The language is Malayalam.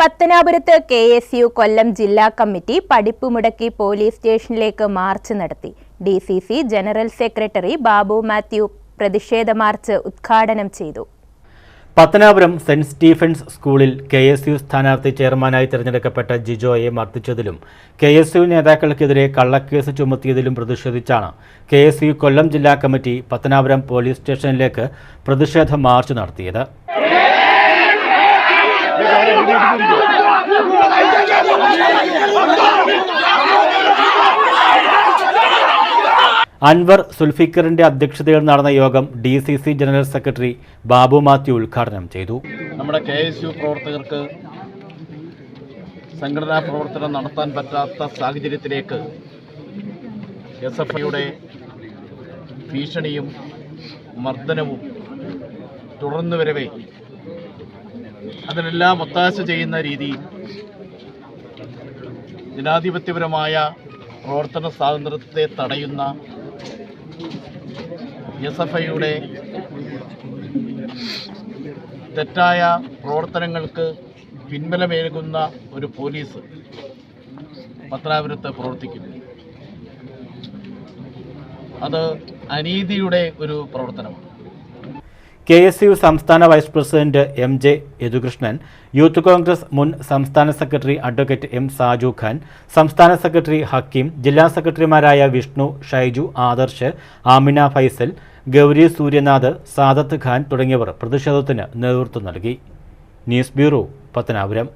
പത്തനാപുരത്ത് കെ എസ് യു കൊല്ലം ജില്ലാ കമ്മിറ്റി പഠിപ്പ് മുടക്കി പോലീസ് സ്റ്റേഷനിലേക്ക് മാർച്ച് നടത്തി. D C C general secretary Babu Mathew പ്രതിഷേധ മാർച്ച് ഉദ്ഘാടനം ചെയ്തു. പത്തനാപുരം സെന്റ് സ്റ്റീഫൻസ് സ്കൂളിൽ കെ എസ് യു സ്ഥാനാർത്ഥി ചെയർമാനായി തിരഞ്ഞെടുക്കപ്പെട്ട ജിജോയെ മർദ്ദിച്ചതിലും കെ എസ് യു നേതാക്കൾക്കെതിരെ കള്ളക്കേസ് ചുമത്തിയതിലും പ്രതിഷേധിച്ചാണ് കെ എസ് യു കൊല്ലം ജില്ലാ കമ്മിറ്റി പത്തനാപുരം പോലീസ് സ്റ്റേഷനിലേക്ക് പ്രതിഷേധ മാർച്ച് നടത്തിയത്. അൻവർ സുൽഫിക്കറിന്റെ അധ്യക്ഷതയിൽ നടന്ന യോഗം D C C general secretary Babu Mathew ഉദ്ഘാടനം ചെയ്തു. നമ്മുടെ കെ എസ് യു പ്രവർത്തകർക്ക് സംഘടനാ പ്രവർത്തനം നടത്താൻ പറ്റാത്ത സാഹചര്യത്തിലേക്ക് എസ് എഫ് ഐയുടെ ഭീഷണിയും മർദ്ദനവും തുടർന്നു വരവേ അതിനെല്ലാം ഒത്താശ ചെയ്യുന്ന രീതിയിൽ ജനാധിപത്യപരമായ പ്രവർത്തന സ്വാതന്ത്ര്യത്തെ തടയുന്ന എസ് എഫ് ഐയുടെ തെറ്റായ പ്രവർത്തനങ്ങൾക്ക് പിൻബലമേകുന്ന ഒരു പോലീസ് പത്തനാപുരത്ത് പ്രവർത്തിക്കുന്നു. അത് അനീതിയുടെ ഒരു പ്രവർത്തനമാണ്. കെ എസ് യു സംസ്ഥാന vice president M J Yadukrishnan youth Congress മുൻ സംസ്ഥാന secretary advocate M Saju Khan സംസ്ഥാന സെക്രട്ടറി ഹക്കീം ജില്ലാ സെക്രട്ടറിമാരായ വിഷ്ണു ഷൈജു ആദർശ് ആമിന ഫൈസൽ ഗൗരി സൂര്യനാഥ് സാദത്ത് ഖാൻ തുടങ്ങിയവർ പ്രതിഷേധത്തിന് നേതൃത്വം നൽകി. News bureau Pathanapuram.